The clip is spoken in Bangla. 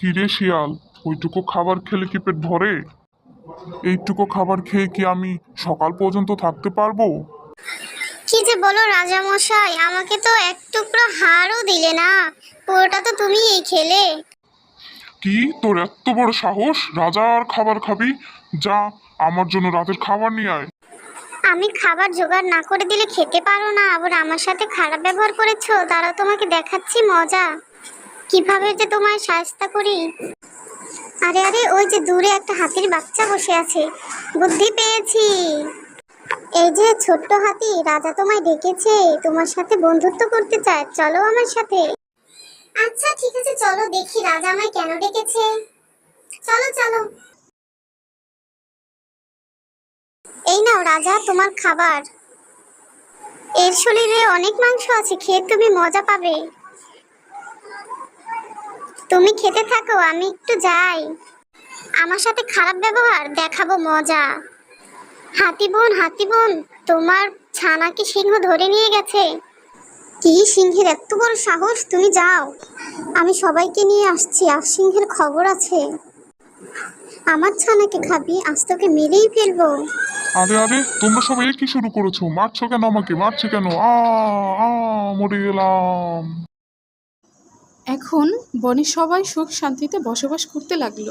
কিরে শিয়াল ওইটুকু খাবার খেলে কি পেট ভরে? এইটুকু খাবার খেয়ে কি আমি সকাল পর্যন্ত থাকতে পারব? কি যে বলো রাজামশাই আমাকে তো এক টুকরো হাড়ও দিলে না পুরোটা তো তুমিই খেলে। কি তোর এত বড় সাহস? রাজার খাবার খাবি? যা আমার জন্য রাতের খাবার নিয়ে আয়। আমি খাবার জোগাড় না করে দিলে খেতে পারো না আবার আমার সাথে খারাপ ব্যবহার করেছ তারা তোমাকে দেখাচ্ছি মজা। কীভাবে যে তোমায় সাহায্য করি? আরে আরে, ওই যে দূরে একটা হাতির বাচ্চা বসে আছে। বুদ্ধি পেয়েছি। এই যে ছোট্ট হাতি, রাজা তোমায় ডেকেছে। তোমার সাথে বন্ধুত্ব করতে চায়। চলো আমার সাথে। আচ্ছা ঠিক আছে, চলো। দেখি রাজা আমায় কেন ডেকেছে। চলো চলো। এই নাও রাজা, তোমার খাবার। এর শরীরে অনেক মাংস আছে, খেয়ে তুমি মজা পাবে। তুমি খেতে থাকো, আমি একটু যাই। আমার সাথে খারাপ ব্যবহার, দেখাবো মজা। হাতি বোন হাতি বোন, তোমার ছানাকে সিংহ ধরে নিয়ে গেছে। কি সিংহের এত বড় সাহস, তুমি যাও। আমি সবাইকে নিয়ে আসছি, আর সিংহের খবর আছে। আমার ছানাকে খাবি, আজ তোকে মেরেই ফেলব। আরে আরে, তোমরা সবাই কি শুরু করেছ? মারছো কেন আমাকে? মারছো কেন? আ আ, মরে গেলাম। এখন বনে সবাই সুখ শান্তিতে বসবাস করতে লাগল।